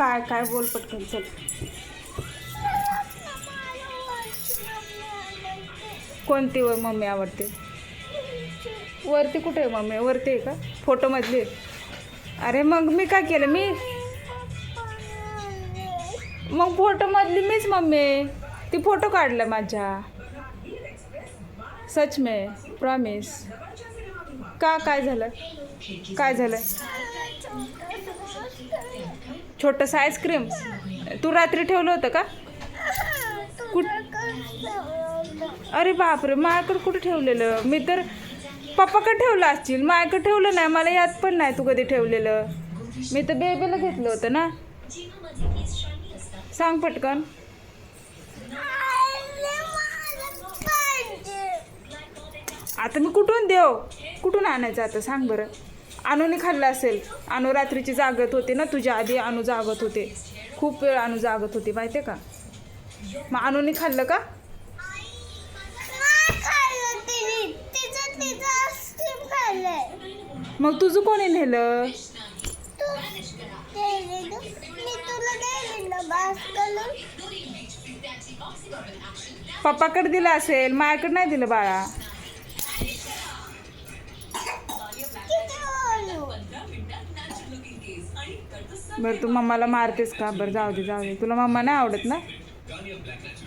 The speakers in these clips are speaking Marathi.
काय काय बोल पटकन चल. कोणती व मम्मी आवडते? वरती कुठे आहे मम्मी? वरती आहे का? फोटोमधली अरे मग मी काय केलं? मी मग फोटोमधली मीच मम्मी ती फोटो काढला माझ्या. सच मे प्रॉमिस का काय झालं? काय झालं? छोटंसं आईस्क्रीम. तू रात्री ठेवलं होतं का? कुठ अरे बापरे माझ्याकडे कुठं ठेवलेलं? मी तर पप्पाकडे ठेवलं असतील माझ्याकडे ठेवलं नाही मला यात पण नाही तू कधी ठेवलेलं. मी तर बेबीला घेतलं होतं ना. सांग पटकन. आता मी कुठून देव कुठून आणायचं आता? सांग बरं. अनुने खाल्लं असेल. अनु रात्रीची जागत होते ना तुझ्या आधी अनु जागत होते. खूप वेळ अनु जागत होती माहिती का? मग अनुने खाल्लं का? मग तुझं कोणी नेलं? पप्पाकडे दिलं असेल माझ्याकडे नाही दिलं बाळा. बरं तू मम्माला मारतेस का? बरं जाऊ दे जाऊ दे. तुला मम्मा नाही आवडत ना?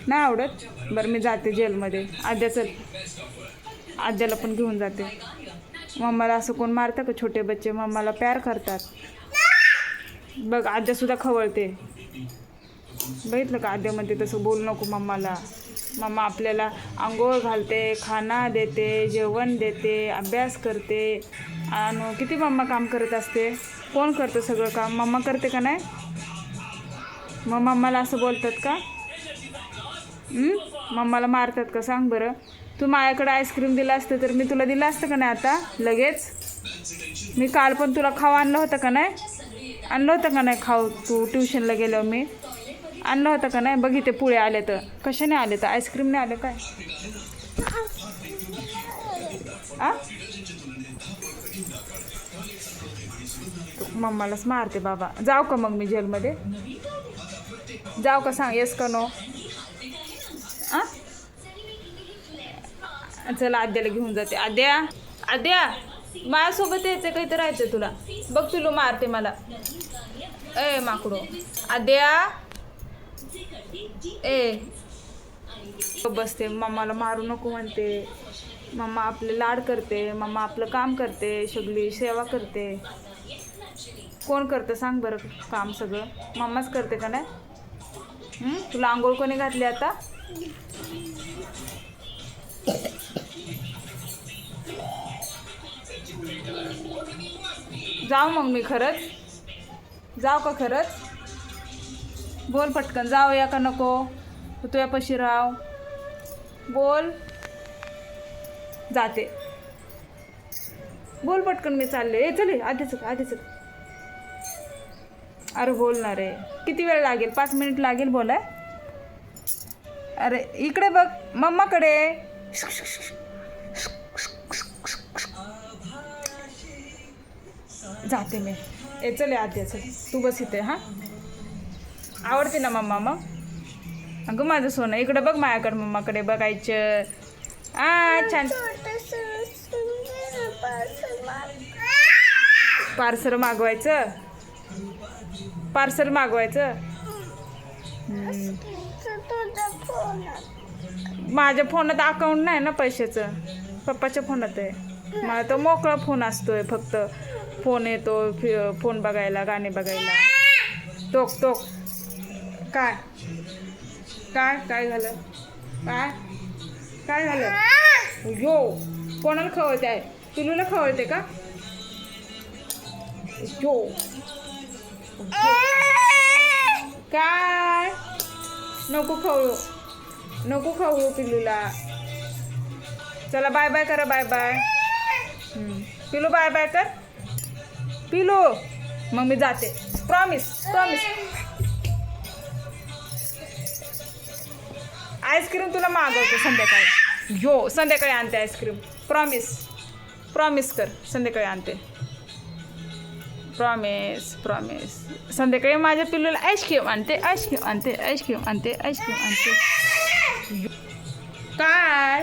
नाही आवडत? बरं मी जाते जेलमध्ये. आद्या चल. आद्याला पण घेऊन जाते. मम्माला असं कोण मारतं का? छोटे बच्चे मम्माला प्यार करतात. बघ आद्यासुद्धा खवळते. बघितलं का आद्यामध्ये तसं बोलू नको मम्माला? मम्मा आपल्याला आंघोळ घालते खाना देते जेवण देते अभ्यास करते. आणि किती मम्मा काम करत असते? कोण करतं सगळं काम? मम्मा करते का नाही? मग मम्माला असं बोलतात का? मम्माला मारतात का? सांग बरं. तू माझ्याकडे आईस्क्रीम दिलं असतं तर मी तुला दिलं असतं का नाही आता? लगेच? मी काल पण तुला खाऊ आणलं होतं का नाही? आणलं होतं का नाही खाऊ? तू ट्युशनला गेल्यावर मी? आणलं होतं का नाही? बघिते पुळे आले तर. कशाने आले तर? आईस्क्रीमने आले काय? आ? मम्मालाच मारते बाबा. जाऊ का मग मी जेलमध्ये? जाऊ का सांग येस का नो आ? चला आद्याला घेऊन जाते. आद्या? आद्या माझ्यासोबत यायचं काही तर राहायचं तुला. बघ तुला मारते मला. ए माकडो. आद्या? ए. बसते मम्माला मारू नको म्हणते. मम्मा आपले लाड करते मम्मा आपलं काम करते सगळी सेवा करते. कोण करतं सांग बरं काम सगळं? मम्माच करते का नाही? तुला आंघोळ कोणी घातली आता? जाऊ मग मी खरंच. जाऊ का खरंच? बोल पटकन जाऊया का नको? तू पशी राव बोल. जाते. बोल पटकन मी चालले. ए चले आधीच आधीच. अरे बोलणार रे. किती वेळ लागेल? पाच मिनिट लागेल बोलाय अरे इकडे बघ मम्माकडे. जाते मी. ए चले आधी चल. तू बस इथे हां? आवडते ना मम्मा मग? अगं माझं सोनं इकडे बघ माझ्याकडे मम्माकडे बघायचं. आ छान. पार्सल मागवायचं? पार्सल मागवायचं? माझ्या फोनात अकाउंट नाही ना पैशाचं? पप्पाच्या फोनात आहे. मला तो मोकळा फोन असतोय फक्त. फोन येतो फि- फोन बघायला गाणे बघायला. टोक टोक. काय? काय काय झालं? काय? काय झालं? यो कोणाला खवळते आहे? पिलूला खवळते का? यो काय? नको खवळू. नको खवळू पिलूला. चला बाय बाय करा बाय बाय. पिलू बाय बाय कर. पिलू. मग मी जाते. प्रॉमिस प्रॉमिस आईस्क्रीम तुला मागवते संध्याकाळी. यो संध्याकाळी आणते आईस्क्रीम प्रॉमिस प्रॉमिस कर संध्याकाळी आणते. प्रॉमिस प्रॉमिस संध्याकाळी माझ्या पिल्लूला आईस्क्रीम आणते आईस्क्रीम आणते आईस्क्रीम आणते आईस्क्रीम आणते. काय?